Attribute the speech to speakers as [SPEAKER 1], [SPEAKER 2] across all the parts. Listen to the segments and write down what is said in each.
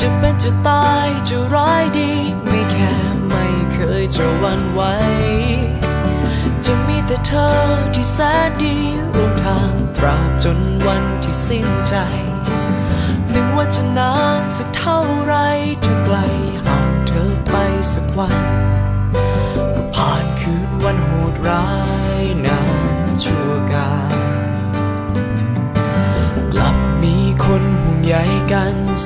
[SPEAKER 1] จะเป็นจะตายจะร้ายดี ไม่แค่ไม่เคยจะวันไหว จะมีแต่เธอที่แสนดีร่วมทางตราบจนวันที่สิ้นใจ นึ่งว่าจะนานสักเท่าไรถึงไกลห่างเธอไปสักวัน ก็ผ่านคืนวันโหดร้ายนานชั่วกา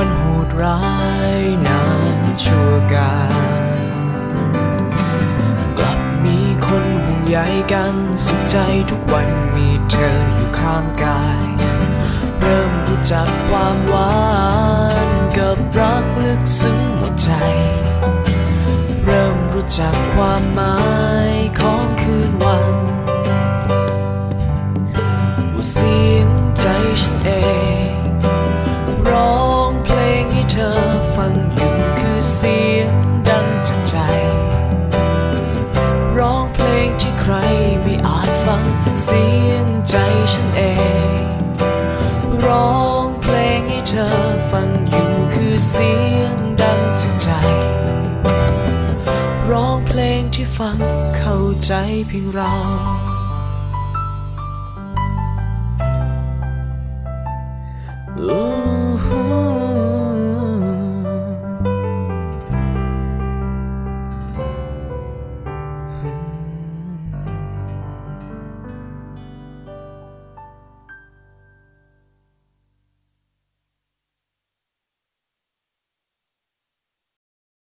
[SPEAKER 1] วันโหดร้ายนานชั่วกาลกลับมีคนห่วงใยกันสุขใจทุกวันมีเธออยู่ข้างกาย เริ่มรู้จักความหวานกับรักลึกซึ้งหมดใจ เริ่มรู้จักความหมาย เสียงใจฉันเอง ร้องเพลงให้เธอฟังอยู่คือเสียงดังจากใจ ร้องเพลงที่ฟังเข้าใจเพียงเรา